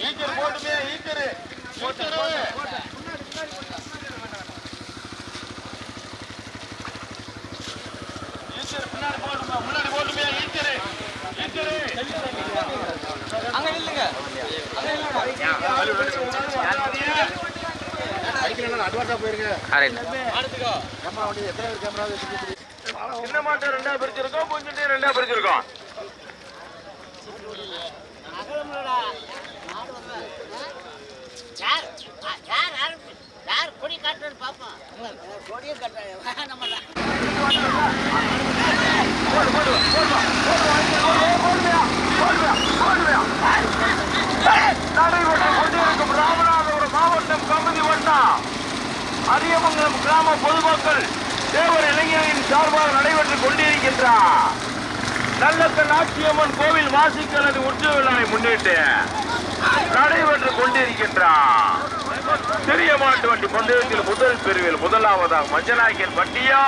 Eker போட்டுமே ஈக்கரு பின்னாடி போட்டுமா முன்னாடி போட்டுமே ஈக்கரு ஈக்கரு அங்க நில்லுங்க சின்ன மாட்டை ரெண்டா பிரிச்சிருக்கோம் கொஞ்சம் ரெண்டா பிரிச்சிருக்கோம் யார் யார் யார் யார் கொடி காட்டுறது பாப்போம் கொடியை காட்டுறாங்க நம்ம நடைபெற்றுக் கொண்டிருக்கும் ராமநாதபுரம் மாவட்டம் கமிதி வட்டம் அரியமங்கலம் கிராம பொதுமக்கள் தேவர் இளைஞரின் சார்பாக நடைபெற்றுக் கொண்டிருக்கின்றார் நல்லத்த நாச்சியம்மன் கோவில் வாசிக்கலது உற்சவ விழாவை முன்னிட்டு நடைபெற்றுக் கொண்டிருக்கின்றார். சிறிய மாட்டு வண்டி பந்தயத்தில் முதல் பிரிவில் முதலாவதாக மஞ்சநாயக்கன் வண்டியா?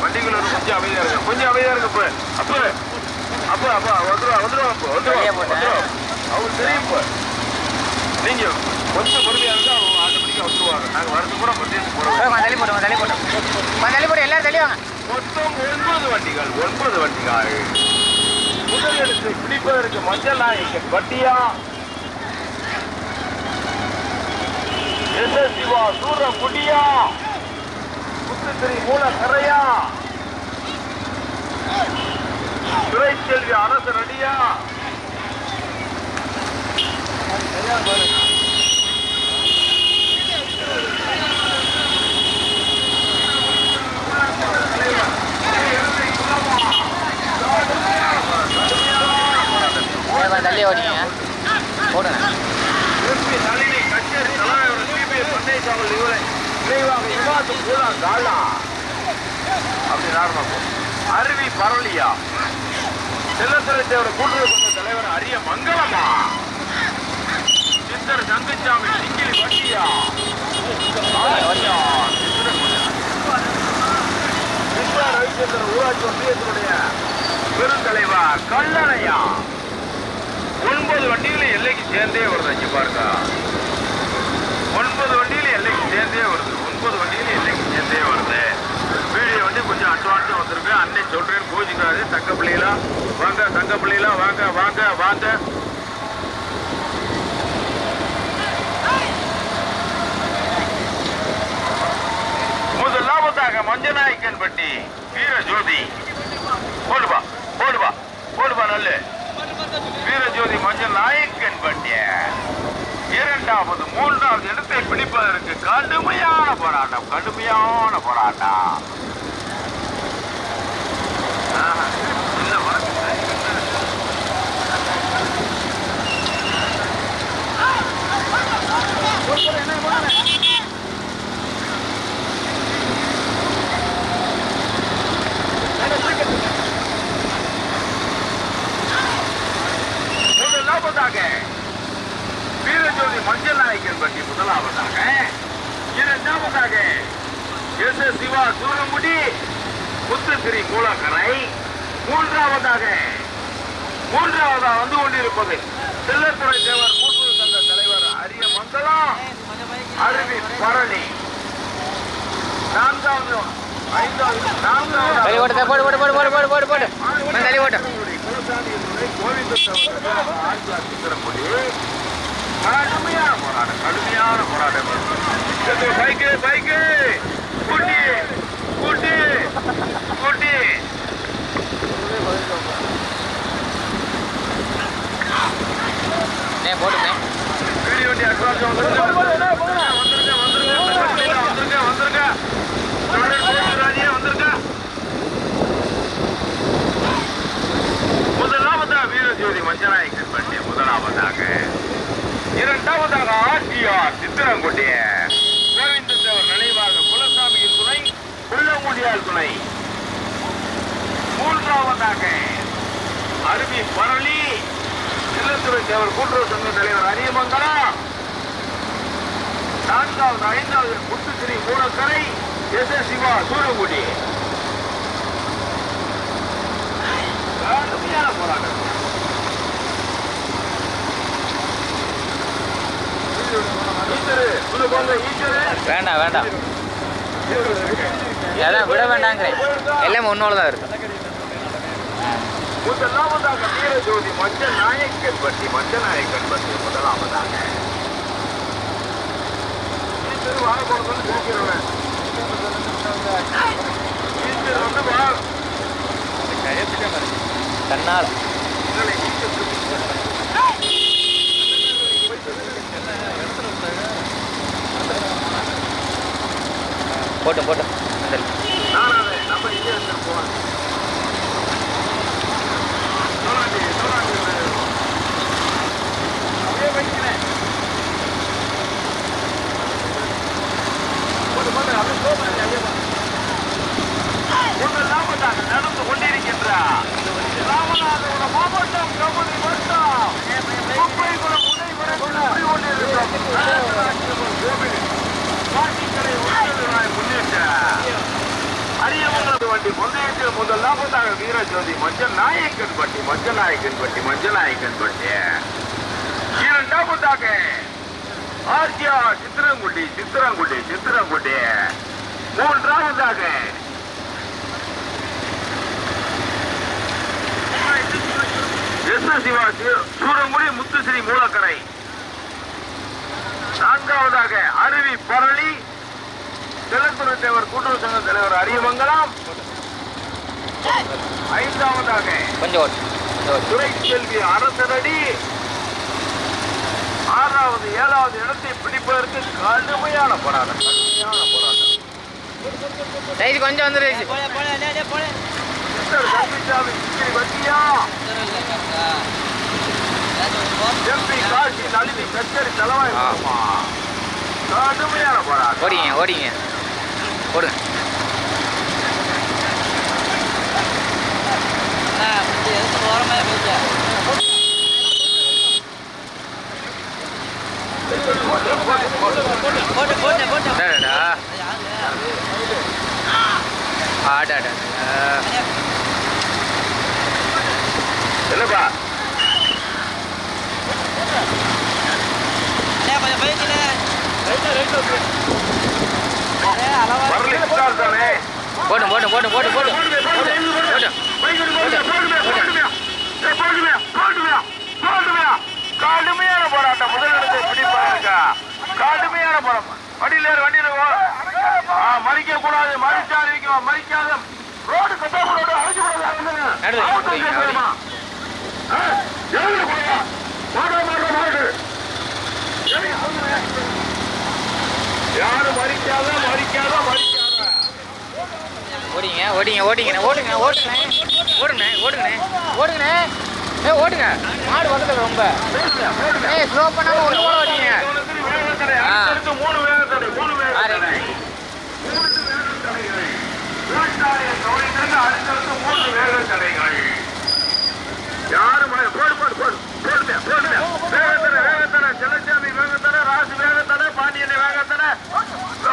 வண்டிக்குள்ள ஒரு கொஞ்சம் அமைதியா இருக்கு. கொஞ்சம் அமைதியா இருக்கு அப்ப. அப்ப. அப்ப வந்துருவா வந்துருவா அப்ப. வந்துருவா அவங்களுக்கு தெரியும் இப்ப நீங்க கொஞ்சம் பொறுமையா இருந்தா அவங்க ஆட்டோமேட்டிக்கா வந்துருவாங்க. நாங்க வரது கூட பந்தயத்துக்கு போறோம் தள்ளி போடுங்க தள்ளி போட்டு தள்ளி போட்டு எல்லாரும் தள்ளி வாங்க மொத்தம் ஒன்பது வண்டிகள் ஒன்பது வண்டிகள். முதலிடத்தை பிடிப்பதற்கு மஞ்சள் நாயக்கன் வட்டியா எஸ் சிவா சூர குடியா முத்துத்திரி மூல கரையா துரைச்செல்வி அரசு நடியா தள்ளி ஓடிங்க. போடுங்க திருப்பி நளினி கச்சேரி தலைவர் சிபிஐ பண்ணை சாவல் இவரை விரைவாக விவாத்து பூரா காலா அப்படி நார்மல் அருவி பரளியா செல்லத்துறை தேவர் கூட்டுறவு சங்க தலைவர் அரிய மங்களமா சித்தர் தங்கச்சாமி சிங்கிலி வட்டியா சித்தர் கிருஷ்ணா ரவிச்சந்திரன் ஊராட்சி ஒன்றியத்தினுடைய பெருந்தலைவர் கல்லணையா ஒன்பது வண்டிகளும் எல்லைக்கு சேர்ந்தே வருது இங்க பாருங்க எல்லைக்கு வருது ஒன்பது வண்டிகளும் எல்லைக்கு சேர்ந்தே வருது வீடியோ வந்து கொஞ்சம் அட்வான்ஸாக வந்திருக்கு. அன்னைக்கு சொல்றேன்னு பூஜிக்காது தங்க பிள்ளைகளா வாங்க தங்க பிள்ளைகளா வாங்க வாங்க வாங்க. முதலாவதாக மஞ்சநாயக்கன் பட்டி வீர ஜோதி போடுபா போடுபா போடுபா நல்ல. வீரஜோதி மஞ்சள் நாயக்கன் பட்டிய. இரண்டாவது மூன்றாவது இடத்தை பிடிப்பதற்கு கடுமையான போராட்டம் கடுமையான போராட்டம் ஆஹா, இல்ல, வணக்கம் சார். முதலாவதாக வீரஜோதி மஞ்சள் நாயக்கன் பற்றி முதலாவதாக இரண்டாவதாக எஸ் எஸ் சிவா சூரமுடி முத்துத்திரி மூலக்கரை மூன்றாவதாக மூன்றாவதாக வந்து கொண்டிருப்பது செல்லத்துறை தேவர் கூட்டுறவு சங்க தலைவர் அரிய மங்கலம் அருவி பரணி நான்காவது ஐந்தாவது நான்காவது தள்ளி போட்டு போடு போடு போடு போடு போடு போடு போடு கொஞ்சம் தள்ளி போட்டு கடுமையான போராட்டம் கடுமையான போராட்டம். பைக்கு பைக்கு குட்டி குட்டி குட்டி. போட்டுங்க வீடியோ அட்வான்ஸ் இரண்டாவதாக ஆர்டிஆர் சித்திரங்குடி கோவிந்த தேவர் நினைவாக குலசாமியின் துணை உள்ளங்குடியால் துணை. மூன்றாவதாக அருவி பரளி சில்லத்துறை தேவர் கூட்டுறவு சங்க தலைவர் அரியமங்கலம். நான்காவது ஐந்தாவது முத்துஸ்ரீ மூலக்கரை எஸ். எஸ். சிவா சூரங்குடி. கடுமையான போராட்டம். வேண்டாம் வேண்டாம் அதான் விட வேண்டாங்கிறேன் எல்லாமே ஒன்னோட தான் இருக்கு முதலாவதாக வீரஜோதி மஞ்ச நாயக்கன் பற்றி மஞ்ச நாயக்கன் பட்டி முதலாவதாக ஈச்சரு வாழ போனதுன்னு தூக்கிறவன். வந்து வா. தன்னால் இல்லை, ஈச்சரு. போட்டும் போட்டும் அந்த நானாவே, நம்ம இங்கே எடுத்துட்டு போலாம். சோழாண்டி, சோழாண்டி. அப்படியே வைக்கிறேன். போடு, போடு, அப்படியே போடு, அப்படியே போடு. போட்டோம் போட்டோம். நடந்து கொண்டிருக்கின்ற ராமநாதபுரம் மாவட்டம் கமுதி வட்டம் குப்பைக்குளம் உடைபுரத்தில் குடிகொண்டிருக்கும் கோவில் காட்சிக்கடை உணர்வுகளாய் முன்னிட்ட அரியமங்கலத்து வண்டி முந்தையத்தில் முதல் லாபத்தாக வீரஜோதி மஞ்சள் நாயக்கன் பட்டி மஞ்சள் நாயக்கன் பட்டி மஞ்சள் நாயக்கன் பட்டி இரண்டாவதாக ஆர்ஜியா சித்திரங்குடி சித்திரங்குடி சித்திரங்குடி மூன்றாவதாக எஸ் எஸ் சிவா சி- சூரங்குடி முத்துஸ்ரீ மூலக்கரை நான்காவதாக அருவி பரளி. திலத்துறை தேவர் கூட்டுறவு சங்க தலைவர் அரியமங்கலம். ஐந்தாவதாக துறை செல்வி அரசரடி ஆறாவது ஏழாவது இடத்தை பிடிப்பதற்கு கடுமையான போராட்டம். கடுமையான போராட்டம். சைடு கொஞ்சம் வந்துருச்சு வட்டியா? எம்பி காசி நளினி கச்சேரி தலைவாய். கடுமையான போராட்டம் ஓடிங்க ஓடிங்க ஓடுங்க அடடா. போட்டும் போட்டும் போட்டும் கடுமையான போராட்டம் முதலிடத்தை பிடிப்பாருங்க கடுமையான போராட்டம் வண்டியில ஏறு, வண்டியில மறிக்க கூடாது மறிச்சா அறிவிக்கும் மறிக்காத ரோடு அழைச்சு கூடாது நடுவுல போடுங்க, நடுவுல. யாரும் மறிக்காத மறிக்காத மறிக்காத ஓடிங்க ஓடிங்கண்ணே ஓடுங்க ஓடுங்கண்ணே ஓடுங்கண்ணே ஓடுங்கண்ணே ஓடுங்கண்ணே. ஏ ஓடுங்க. மாடு வந்துடுது ரொம்ப. ஏ ஸ்லோ பண்ணாமல் ஒன்று ஓட ஓடிங்க. யாரும் போடு போடு போடு போடுங்க போடுங்க செல்லச்சாமி ராசு பாண்டியனை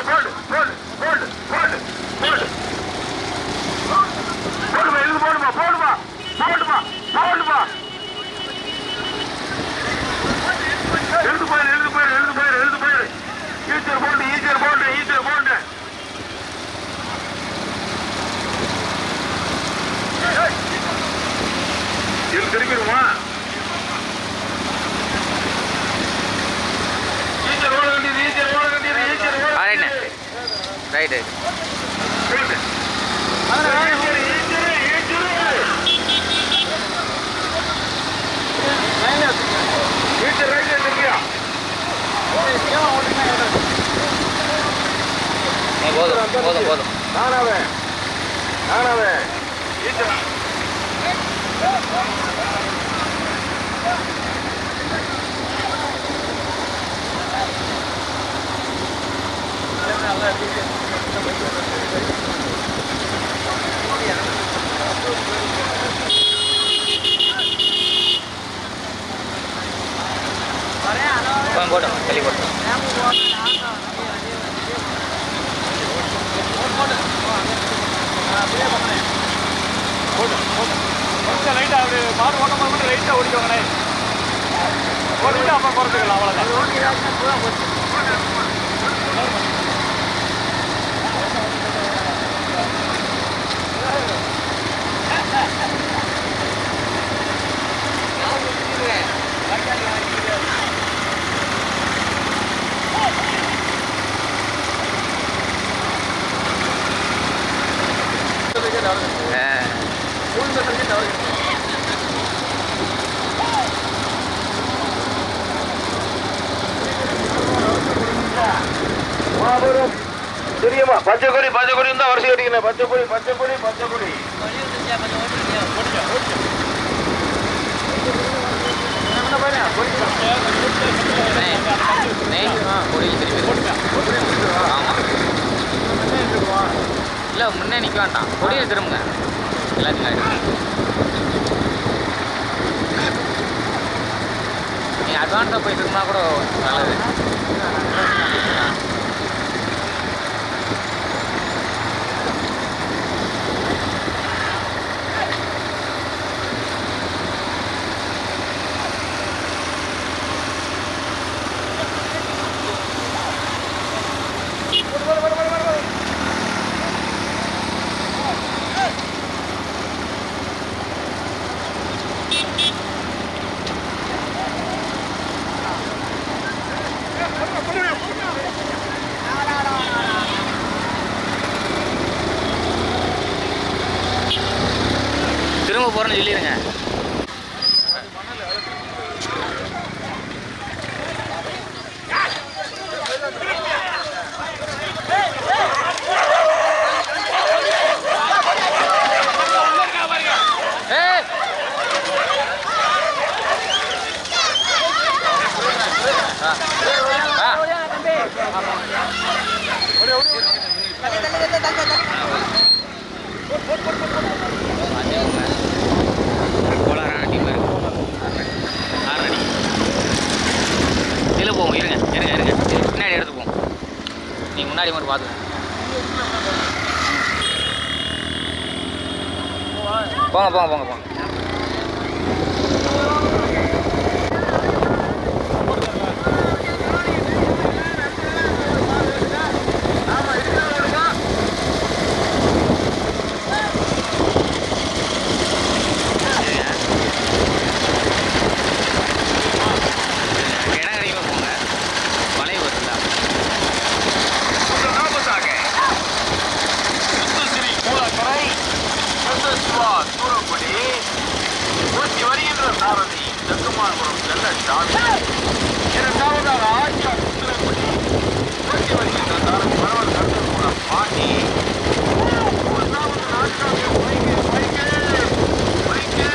போடு போடு போடு போடு போடு போடுமா போடுமா போடுமா போடுமா. போடுமா எழுது போயிரு எழுது போயிரு எழுது போயிரு எழுது போயிரு. ஈச்சர் போண்டு ஈச்சர் போண்டு ஈச்சர் போண்டு லைட்டாக அப்படி மாடு ஓட்டும் போது மட்டும் லைட்டாக ஓடிக்கோங்கண்ணே ஓடிட்டு அப்புறம் குறைச்சிக்கலாம் அவ்வளோதான் தெரியுமா பச்சை கொடி பச்சை கொடி இருந்தா வரிசை அடிக்கணும் பச்சை கொடி பச்சை கொடி பச்சை கொடி திருப்பி ஆமாம் இல்லை முன்னே நிற்க வேண்டாம். கொடியை திரும்புங்க. எல்லாத்துக்கும் நீங்கள் நீ அட்வான்ஸாக போயிட்டு இருந்தா கூட நல்லது. இதில் போவோம் இருங்க இருங்க இருங்க பின்னாடி எடுத்து போவோம் நீ முன்னாடி மட்டும் பார்த்து போங்க போங்க போங்க போங்க இடம் கிடைக்கும் போங்க வளைவு வருதுல்ல முதலாவதாக முத்துசிறி மூலக்கரை சந்தஸ்வா சூரக்குடி ஊட்டி வருகின்ற சாரதி தெற்குமான்புரம் செல்ல சாமி இரண்டாவதாக ஆட்சி சுத்திரக்குடி ஊட்டி வருகின்ற சாரதி பரவல் கருத்தூரம் பாண்டி மூன்றாவது நான்காவது பைக்கு பைக்கு பைக்கு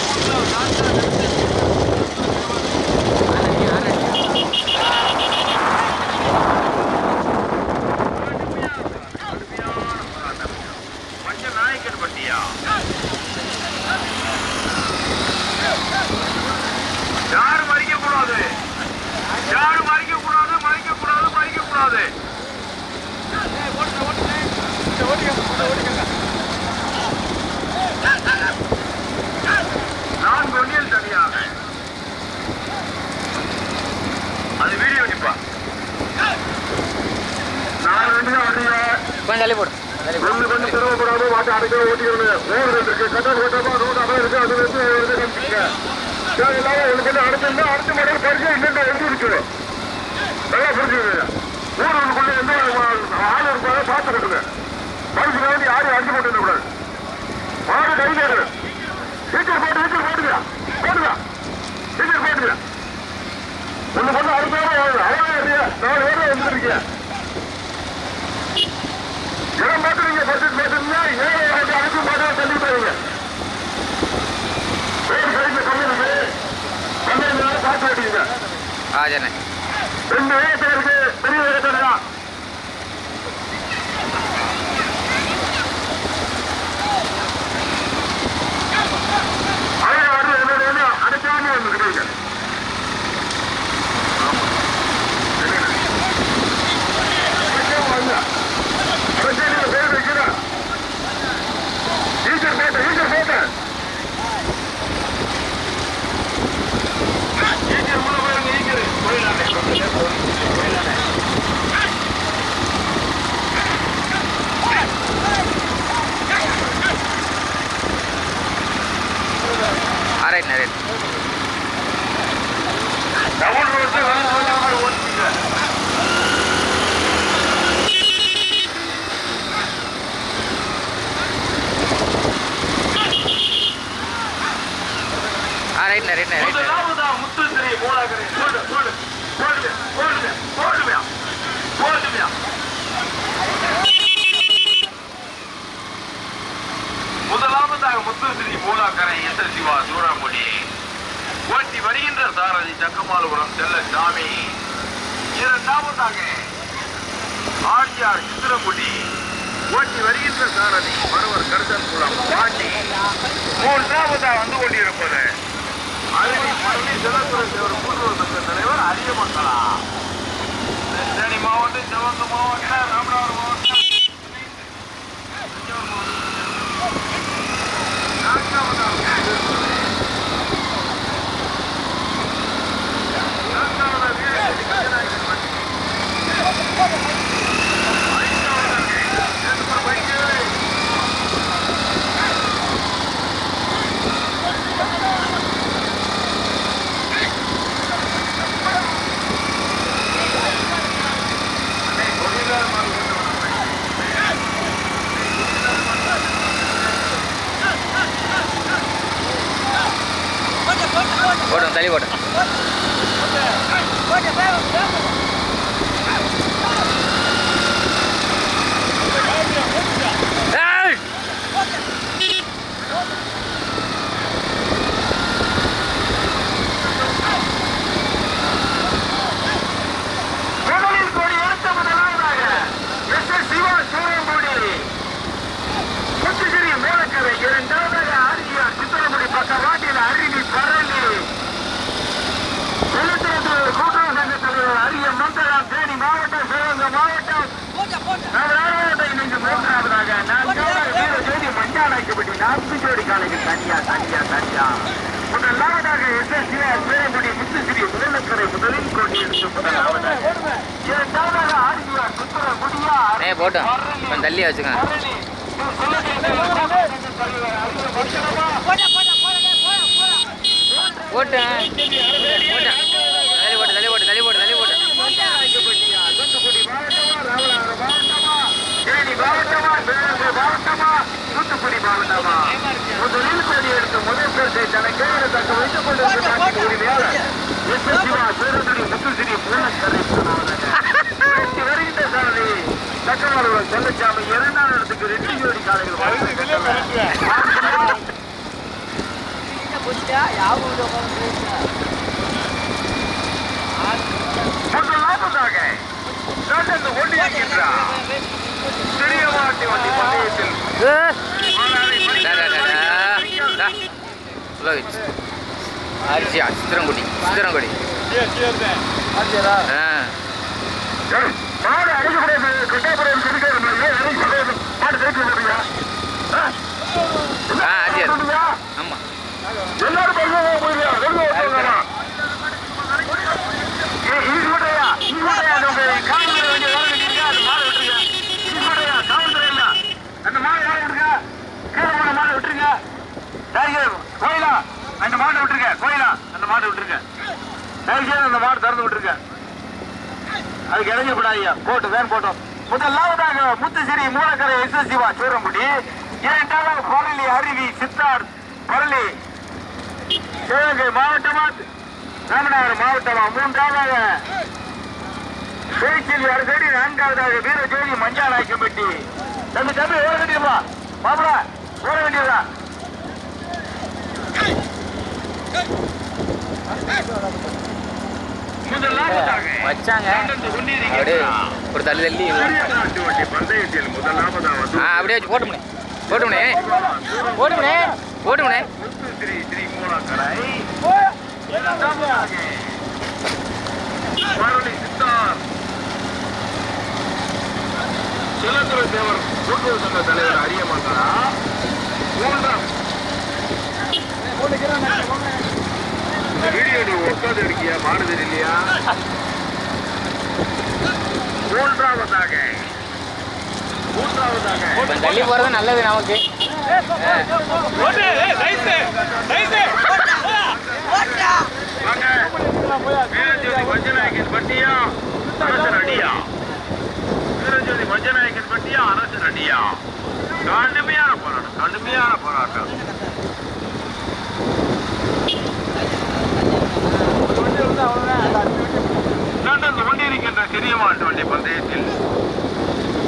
மூன்றாவது நான்காவது மஞ்ச நாயக்கன் பட்டியா யாரும் மறிக்க கூடாது யாரும் மறிக்க கூடாது மறிக்க கூடாது மறிக்க கூடாது நான் கொண்டியல் தனியாக அது வீடியோ நிப்பா நான் ரெண்டு தான் வண்டியா கொஞ்சம் தள்ளி போடு. தள்ளி போடு சிரமப்படாம மாட்டை அடைக்க ஓட்டிக்கணும் ரோடு இருக்கு கட்டமா ரோடு அதான் இருக்கு அது வச்சு எழுதி காமிச்சிங்க எல்லாரும் ஒண்ணு அடுத்த மாடல் பரிசு இன்னும் எழுதி இருக்கு நல்லா புரிஞ்சுக்கங்க ஊர் ஒண்ணுக்குள்ள எந்த ஆள் இருப்பாங்க பார்த்து கட்டுங்க. பரிசு வந்து யாரும் அடிச்சு போட்டு கூடாது மாடு கை கேட்கணும் டீச்சர் போட்டு டீச்சர் போட்டுங்க. போட்டுங்க. டீச்சர் போட்டுங்க. ஒண்ணு கொண்டு அடுத்த அவ்வளோ நாலு பேரும் வந்துருக்கீங்க. ஆ சரிண்ணே ரெண்டு வயசு இருக்கு பெரிய Mariner ஜக்கமாலபுரம் செல்ல சாமி. இரண்டாவதாக ஆட்சியார் சித்திரமுடி. ஓட்டி வருகின்ற சாரதி மறுவர் கருத்தன் குளம் ஆட்சி மூன்றாவதாக வந்து கொண்டிருப்பது. அருவி பழனி ஜலத்துறை தேவர் கூட்டுறவு தலைவர் அரியமங்களா தேனி மாவட்டம் சிவகங்கை மாவட்டம் ராமநாதபுரம் மாவட்டம் போடும் தள்ளி போடும் ஏய்! முதலில் கோடி எடுத்த முதலாவதாக எஸ் எஸ் சிவா சூரம்பூடி முத்துகிரி மூலக்கரை இரண்டாவதாக ஆர்ஜிஆர் சித்திரமுடி பக்கவாட்டில் அருவி பரளி எழுத்தூர் கூட்டுறவு சங்க தலைவர் அரிய மந்தரம் தேனி மாவட்டம் சிவகங்கை மாவட்டம் நாகராஜ இணைந்து மூன்றாவதாக நான்காவது வீர ஜோதி மஞ்சானாய்க்கப்பட்டி நான்கு ஜோடி காலைக்கு தனியா தனியா தனியா முதலாவதாக எஸ் எஸ் சிவா சூரம்புடி முத்துகிரி மூலக்கரை முதலில் கோடி எடுத்து முதலாவதாக இரண்டாவதாக ஆர்ஜிஆர் சித்திரமுடியா ஏ போட்டோம் கொஞ்சம் தள்ளி வச்சுக்கோங்க போட்டேன் தள்ளி போட்டு தள்ளி போட்டு தள்ளி போட்டு தள்ளி போட்டு. முதலில் கோடி எடுத்து முதல் பரிசை தனக்கு தக்க வைத்துக் கொண்டிருக்கிறார் உரிமையாளர் எஸ் எஸ் சிவா சூரனுடைய முத்துசிறி மூலக்கரை வருகின்ற சாரதி தக்கவாளர் செல்லச்சாமி இரண்டாம் இடத்துக்கு ரெண்டு ஜோடி காலைகள் உள்ள வச்சு. அரிசியா சித்திரங்குடி சித்திரங்குடி. ஆ. ஆ அரிசியா ஆமாம் எல்லாரும் பல்லுவா போயிருயா வெள்ள ஓட்டுவாங்க ஈஸ்வரையா ஈஸ்வரையா நம்ம காவல்துறை வேண்டிய வேலை கட்டிருக்கா அந்த மாடு விட்டுருங்க ஈஸ்வரையா காவல்துறை இல்ல அந்த மாடு யாரை விட்டுருங்க கீழே போன மாடு விட்டுருங்க சரிங்க கோயிலா? அந்த மாடு விட்டுருங்க கோயிலா? அந்த மாடு விட்டுருங்க தயவுசெய்து அந்த மாடு திறந்து விட்டுருங்க அதுக்கு இறங்கி விடாதீங்க போட்டு வேன் போட்டோம் முதலாவதாக முத்துசிறி மூலக்கரை எஸ் எஸ் சிவா சூரமுடி இரண்டாவது பழனி அருவி சித்தார் பழனி சிவகங்கை மாவட்டமா ராமநாதபுரம் மாவட்டமா மூன்றாவதாக திருச்சியில் அரசடி நான்காவதாக வீரஜோதி மஞ்சா நாய்க்கம்பட்டி தம்பி தம்பி ஓட வேண்டியதுப்பா மாப்பிளா ஓட வேண்டியதா முதலாவதாக வச்சாங்க. நடந்து அப்படியே ஒரு தள்ளி தள்ளி. ஆ அப்படியே வச்சு போட்டுமுனே போட்டுமுனே போட்டுமுனே போட்டுமுனே தேவர் கூட்டுறவு சங்க தலைவர் மூன்றாம் இந்த வீடியோ நீ உட்காந்து இருக்கியா மாடு தெரியலையா மூன்றாவதாக மூன்றாவதாக தள்ளி போறது நல்லது நமக்கு ஆ. வீரஜோதி மஞ்சநாயக்கன் பட்டியா அரசன் அடியா வீரஜோதி மஞ்சநாயக்கன் பட்டியா அரசர் அடியா கடுமையான போராட்டம் கடுமையான போராட்டம் நடந்து கொண்டிருக்கின்ற சிறிய மாட்டு வண்டி பந்தயத்தில்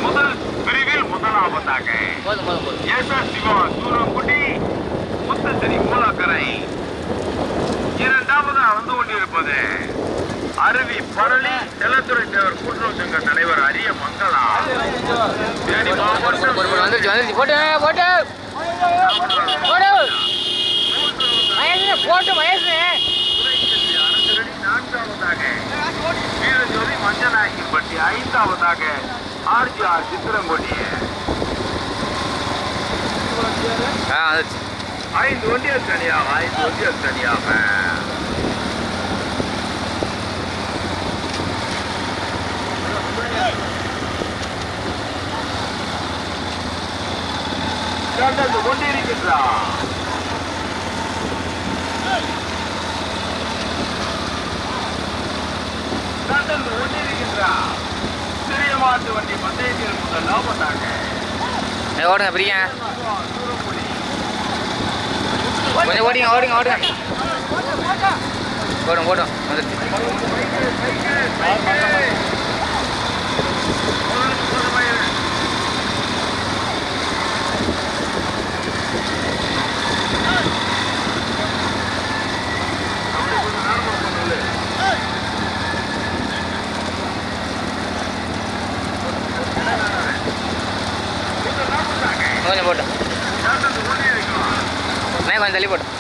முதல் பிரிவில் முதலாவதாக போதும் எஸ் சிவா சூரங்குடி முத்தசரி மூலாக்கரை இரண்டாவதா வந்து கொண்டிருப்பது அருவி பரளி செல்லத்துறை தேவர் கூட்டுறவு சங்க தலைவர் அரிய மங்களா தேனி மாவட்டம் போட்டு போட்டு போட்டு போட்டு மகேஷ் துணைக்கல்வி அரசரடி நான்காவதாக வீரஜோதி மஞ்சநாயக்கன்பட்டி ஐந்தாவதாக ஆர்ஜிஆர் சித்திரங்கொடி ஐந்து ஒன்றியல் தனியாக ஐந்து ஒன்றியல் தனியாக கடந்து கொண்டிருக்கின்றார் கடந்து கொண்டிருக்கின்றார் சிறிய மாட்டு வண்டி பந்தயத்தில் முதல் லாபத்தாக. ஏய், ஓடுங்க பிரியா கொஞ்சம் ஓடிங்க ஓடுங்க ஓடுங்க. போடும் போடும் வந்துருச்சு. கொஞ்சம் போட்டோம் அண்ணே கொஞ்சம் தள்ளி போட்டோம்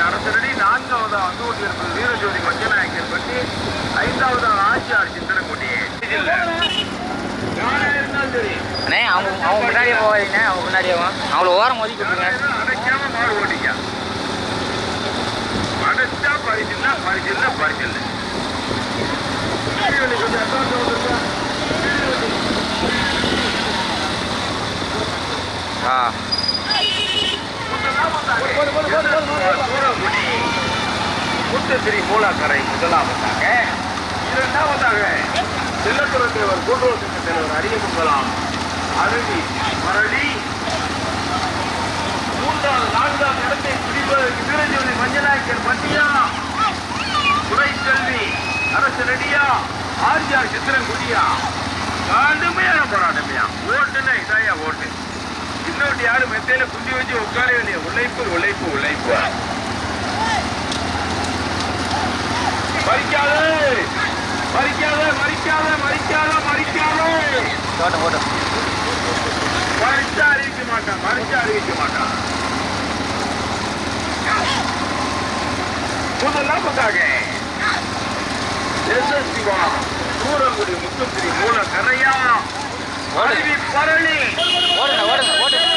அரசரடி நான்காவது வந்து வீரஜோதி மஞ்சநாயக்கர் பற்றி ஐந்தாவது யாரா இருந்தாலும் சரி அண்ணே அவங்க அவங்க முன்னாடியே போகாதீங்க அவங்க முன்னாடியே வாங்க. அவங்கள ஓரம் ஒதுக்கி விட்டுருங்க. அடைக்காம ஆ மூலாக்கரை முதலாவதாக இரண்டாவதாக செல்லத்துறை தேவர் கூட்டுறவு சங்க தலைவர் அரியமங்கலம் அருவி மரளி. மூன்றாவது நான்காம் இடத்தை பிடிப்பதற்கு வீரஜோதி மஞ்சநாயக்கர் பட்டியா. துறை செல்வி அரசு ரெடியா ஆர்ஜிஆர் சித்திரங்குடியா. கடுமையான போராட்டமையா ஓட்டுன்னா இதாயா ஓட்டு. இன்னொரு யாரும் மெத்தையில குந்தி வச்சு உட்கார வேண்டிய உழைப்பு உழைப்பு உழைப்பு. மறிக்காத மறிக்காத மறிக்காத மறிக்காத மறிக்காத போட்டோம் போட்டோம். மறிச்சா அறிவிக்க மாட்டான் மறிச்சா அறிவிக்க மாட்டான். முதலாவதாக எஸ்எஸ்சிவா சூரங்குடி முத்துத்திரி மூல கரையா. அருவி பரளி ஓடுங்க ஓடுங்க ஓடுங்க.